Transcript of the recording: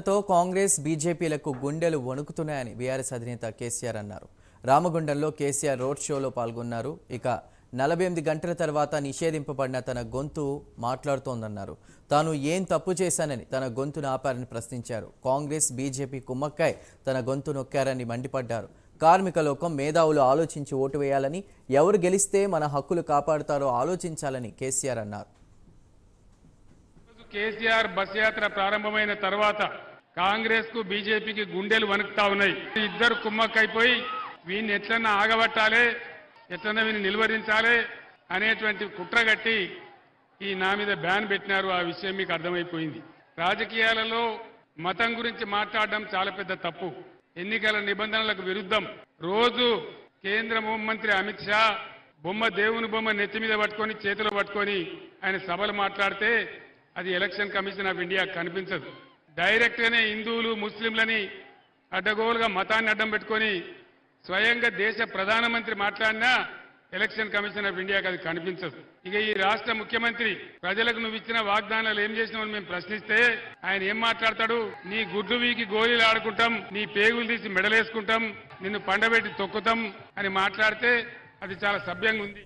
తో కాంగ్రెస్ బీజేపీలకు గుండెలు వణుకుతున్నాయని బీఆర్ఎస్ అధినేత కేసీఆర్ అన్నారు. రామగుండంలో కేసీఆర్ రోడ్ షోలో పాల్గొన్నారు. ఇక నలభై ఎనిమిది గంటల తర్వాత నిషేధింపబడిన తన గొంతు మాట్లాడుతోందన్నారు. తాను ఏం తప్పు చేశానని తన గొంతును ఆపారని ప్రశ్నించారు. కాంగ్రెస్ బీజేపీ కుమ్మక్కై తన గొంతు నొక్కారని మండిపడ్డారు. కార్మిక లోకం మేధావులు ఆలోచించి ఓటు వేయాలని ఎవరు గెలిస్తే మన హక్కులు కాపాడుతారో ఆలోచించాలని కేసీఆర్ అన్నారు. కేసీఆర్ బస్ యాత్ర ప్రారంభమైన తర్వాత కాంగ్రెస్కు బీజేపీకి గుండెలు వణుకుతా ఉన్నాయి. ఇద్దరు కుమ్మక్కైపోయి వీన్ని ఎట్లన్నా ఆగబట్టాలి ఎట్లన్నా వీని నిలువరించాలి అనేటువంటి కుట్రగట్టి ఈ నా మీద బ్యాన్ పెట్టినారు. ఆ విషయం మీకు అర్థమైపోయింది. రాజకీయాలలో మతం గురించి మాట్లాడడం చాలా పెద్ద తప్పు. ఎన్నికల నిబంధనలకు విరుద్ధం. రోజు కేంద్ర హోంమంత్రి అమిత్ షా బొమ్మ దేవుని బొమ్మ నెత్తి మీద పట్టుకొని చేతిలో పట్టుకొని ఆయన సభలు మాట్లాడితే అది ఎలక్షన్ కమిషన్ ఆఫ్ ఇండియా కనిపించదు. డైరెక్ట్గానే హిందువులు ముస్లింలని అడ్డగోలుగా మతాన్ని అడ్డం పెట్టుకొని స్వయంగా దేశ ప్రధానమంత్రి మాట్లాడినా ఎలక్షన్ కమిషన్ ఆఫ్ ఇండియాకి అది కనిపించదు. ఇక ఈ రాష్ట్ర ముఖ్యమంత్రి ప్రజలకు నువ్వు ఇచ్చిన వాగ్దానాలు ఏం చేసినావు మేము ప్రశ్నిస్తే ఆయన ఏం మాట్లాడతాడు? నీ గుడ్డు వీకి గోళీలు ఆడుకుంటాం నీ పేగులు తీసి మెడలేసుకుంటాం నిన్ను పండబెట్టి తొక్కుతాం అని మాట్లాడితే అది చాలా సభ్యంగా ఉంది.